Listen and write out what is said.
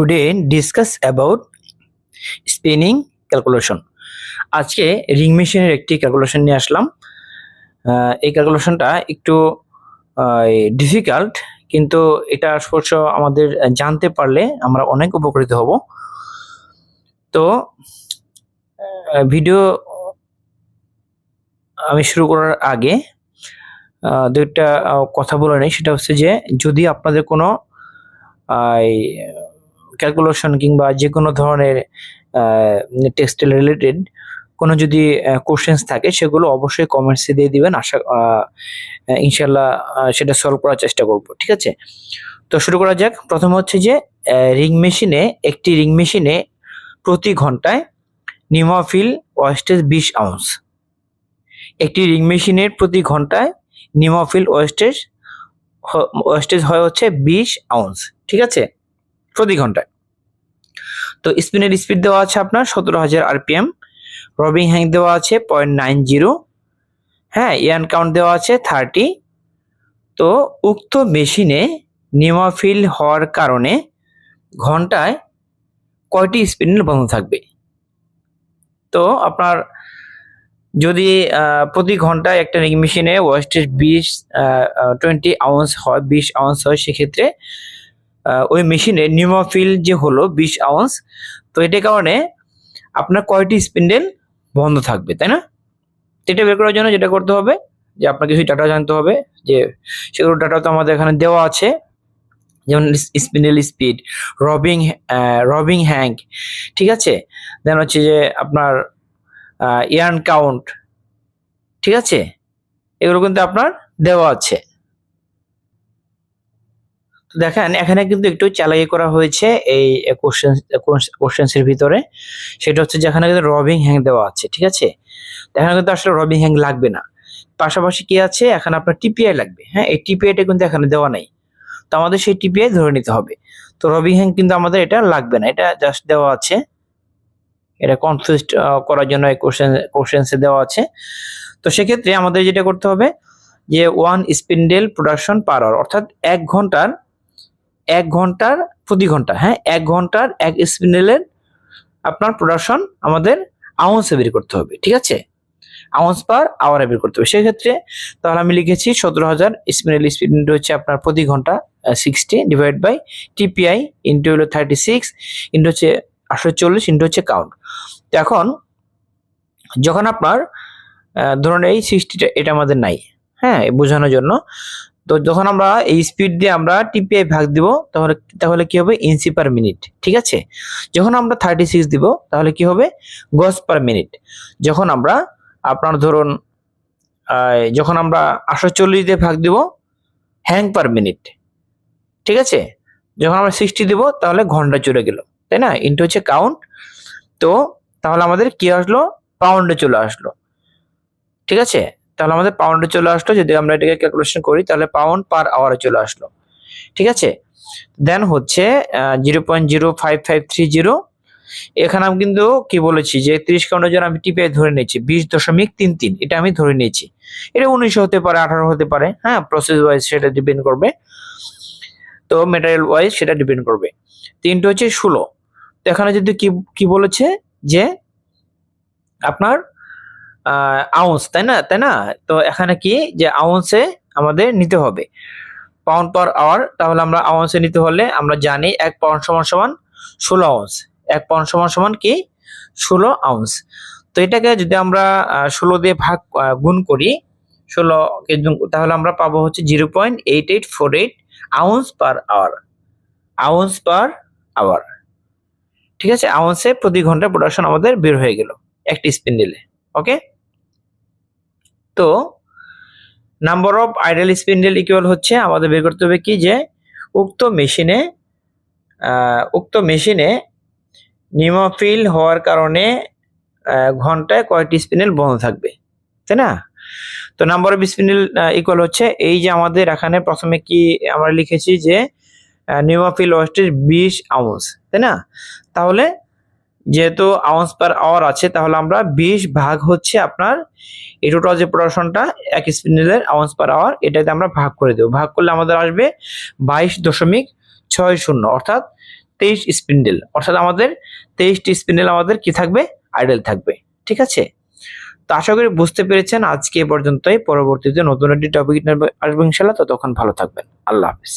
Today discuss about spinning calculation আজকে ring মেশিনের একটি ক্যালকুলেশন নিয়ে আসলাম। এই ক্যালকুলেশনটা একটু ডিফিকাল্ট কিন্তু এটা অবশ্য আমাদের জানতে পারলে আমরা অনেক উপকৃত হব। তো ভিডিও আমি শুরু করার আগে দুইটা কথা বলে নেই। সেটা হচ্ছে যে, যদি আপনাদের কোনো ক্যালকুলেশন কিংবা যে কোনো ধরনের টেক্সটাইল রিলেটেড কোনো যদি কোশ্চেন্স থাকে, সেগুলো অবশ্যই কমেন্টসে দিয়ে দিবেন। আশা ইনশাল্লাহ সেটা সলভ করার চেষ্টা করব, ঠিক আছে? তো শুরু করা যাক। প্রথম হচ্ছে যে রিং মেশিনে একটি রিং মেশিনে প্রতি ঘন্টায় নিমাফিল ওয়েস্টেজ বিশ আউন্স একটি রিং মেশিনের প্রতি ঘন্টায় নিমাফিল ওয়েস্টেজ ওয়েস্টেজ হয় হচ্ছে বিশ আউন্স ঠিক আছে? প্রতি ঘন্টায়। তো স্পিনের স্পিড দেওয়া আছে আপনার সতেরো হাজার আরপিএম রবিং হ্যাং দেওয়া আছে পয়েন্ট নাইন জিরো হ্যাঁ ইয়ান কাউন্ট দেওয়া আছে থার্টি তো উক্ত মেশিনে নিমাফিল হওয়ার কারণে ঘন্টায় কয়টি স্পিন্ডেল বন্ধ থাকবে? তো আপনার যদি প্রতি ঘন্টায় একটা মেশিনে ওয়েস্টেজ বিশ টোয়েন্টি আউন্স হয়, বিশ আউন্স হয়, সেক্ষেত্রে ওই মেশিনে নিউমাফিল যে হলো বিশ আউন্স, তো এটার কারণে আপনার কয়টি স্পিন্ডেল বন্ধ থাকবে, তাই না? এটা বের করার জন্য যেটা করতে হবে, যে আপনার কিছু ডাটা জানতে হবে, যে সেগুলো ডাটা তো আমাদের এখানে দেওয়া আছে, যেমন স্পিন্ডেল স্পিড, রবিং রবিং হ্যাঙ্ক, ঠিক আছে? দেন হচ্ছে যে আপনার ইয়ার্ন কাউন্ট, ঠিক আছে? এগুলো কিন্তু আপনার দেওয়া আছে। তো দেখেন, এখানে কিন্তু একটু চালাই করা হয়েছে এই কোশ্চেন কোশ্চেন্সের ভিতরে। সেটা হচ্ছে যেখানে কিন্তু রবিং হ্যাং দেওয়া আছে, ঠিক আছে? এখানে কিন্তু আসলে রবিং হ্যাং লাগবে না। পাশাপাশি কি আছে? এখানে আপনার টিপিআই লাগবে হ্যাঁ? এই টিপিআইটা কিন্তু এখানে দেওয়া নাই। তো আমাদের সেই টিপিআই ধরে নিতে হবে। তো রবিং হ্যাং কিন্তু আমাদের এটা লাগবে না, এটা জাস্ট দেওয়া আছে। এটা কনফিউজ করার জন্য এই কোশ্চেন কোশ্চেন্সে দেওয়া আছে। তো সেক্ষেত্রে আমাদের যেটা করতে হবে যে one spindle production per hour অর্থাৎ এক ঘণ্টার এক ঘণ্টার প্রতি ঘণ্টা হ্যাঁ? এক ঘণ্টার এক স্পিন্ডেলের আপনার প্রোডাকশন আমাদের আউন্সে বের করতে হবে, ঠিক আছে? আউন্স পার আওয়ারে বের করতে হবে। সেক্ষেত্রে তাহলে আমি লিখেছি সতেরো হাজার স্পিন্ডেল স্পিড হচ্ছে আপনার প্রতি ঘণ্টা sixty divide by TPI into হলো থার্টি সিক্স ইন্টু হচ্ছে আটশো চল্লিশ ইন্টু হচ্ছে কাউন্ট তো এখন যখন আপনার ধরুন এই সিক্সটিটা এটা আমাদের নাই হ্যাঁ বোঝানোর জন্য তো যখন আমরা এই স্পিড দিয়ে আমরা টিপিআই ভাগ দিব, তাহলে তাহলে কি হবে? ইঞ্চি পার মিনিট ঠিক আছে? যখন আমরা থার্টি সিক্স দিব, তাহলে কি হবে? গজ পার মিনিট যখন আমরা আপনার ধরুন যখন আমরা আটশো চল্লিশ দিয়ে ভাগ দিব হ্যাং পার মিনিট ঠিক আছে? যখন আমরা সিক্সটি দিব, তাহলে ঘণ্টা চলে গেল, তাই না? ইন্টু হচ্ছে কাউন্ট তো তাহলে আমাদের কি আসলো? পাউন্ডে চলে আসলো, ঠিক আছে? তাহলে আমাদের পাউন্ডে চলে আসলো, যদি আমরা এটাকে ক্যালকুলেশন করি, তাহলে পাউন্ড পার আওয়ারে চলে আসলো। ঠিক আছে? দেন হচ্ছে zero point zero five five three zero এখানে আমি কিন্তু কি বলেছি, যে ত্রিশ কাউন্টের জন্য আমি টিপে ধরে নিয়েছি, বিশ দশমিক তিন তিন, এটা আমি ধরে নিয়েছি। এটা উনিশশো হতে পারে, আঠারো হতে পারে হ্যাঁ প্রসেস ওয়াইজ সেটা ডিপেন্ড করবে। তো মেটেরিয়াল ওয়াইজ সেটা ডিপেন্ড করবে। তিনটা হচ্ছে ষোলো। তো এখানে যদি কি কি বলেছে, যে আপনার আউন্স, তাই না? তাই না? তো এখানে কি? যে আউন্সে আমাদের নিতে হবে। পাউন্ড পার আওয়ার, তাহলে আমরা আউন্সে নিতে হলে আমরা জানি এক পাউন্ড সমান সমান ষোলো আউন্স। এক পাউন্ড সমান সমান কি? ষোলো আউন্স। তো এটাকে যদি আমরা ষোলো দিয়ে ভাগ গুণ করি, ষোলো তাহলে আমরা পাবো হচ্ছে zero point eight eight four eight ounce per hour. Ounce per hour. ঠিক আছে? আউন্সে প্রতি ঘণ্টা প্রোডাকশন আমাদের বের হয়ে গেল। একটি স্পিন্ডেলে ওকে তো number of idle spindle equal হচ্ছে, আমাদের বের করতে হবে কি যে উক্ত মেশিনে উক্ত মেশিনে নিমোফিল হওয়ার কারণে ঘন্টায় কয়টি স্পিন্ডেল বন্ধ থাকবে, তাই না? তো নাম্বার অফ স্পিন্ডেল ইকুয়াল হচ্ছে, এই যে আমাদের এখানে প্রথমে কি আমরা লিখেছি যে নিউমাফিল ওয়েস্টেজ বিশ আউন্স তাই না? তাহলে যেহেতু আউন্স পার আওয়ার আছে, তাহলে আমরা বিশ ভাগ হচ্ছে আপনার, এই টোটাল যে প্রোডাকশনটা এক স্পিন্ডেলের আউন্স পার আওয়ার এটাতে আমরা ভাগ করে দেবো। ভাগ করলে আমাদের আসবে বাইশ দশমিক ছয় শূন্য, অর্থাৎ তেইশ স্পিন্ডেল অর্থাৎ আমাদের তেইশটি স্পিন্ডেল আমাদের কি থাকবে? আইডেল থাকবে। ঠিক আছে? তো আশা করি বুঝতে পেরেছেন। আজকে এ পর্যন্তই। পরবর্তীতে নতুন একটি টপিক আসবে ইনশাল্লাহ ততক্ষণ ভালো থাকবেন। আল্লাহ হাফিজ।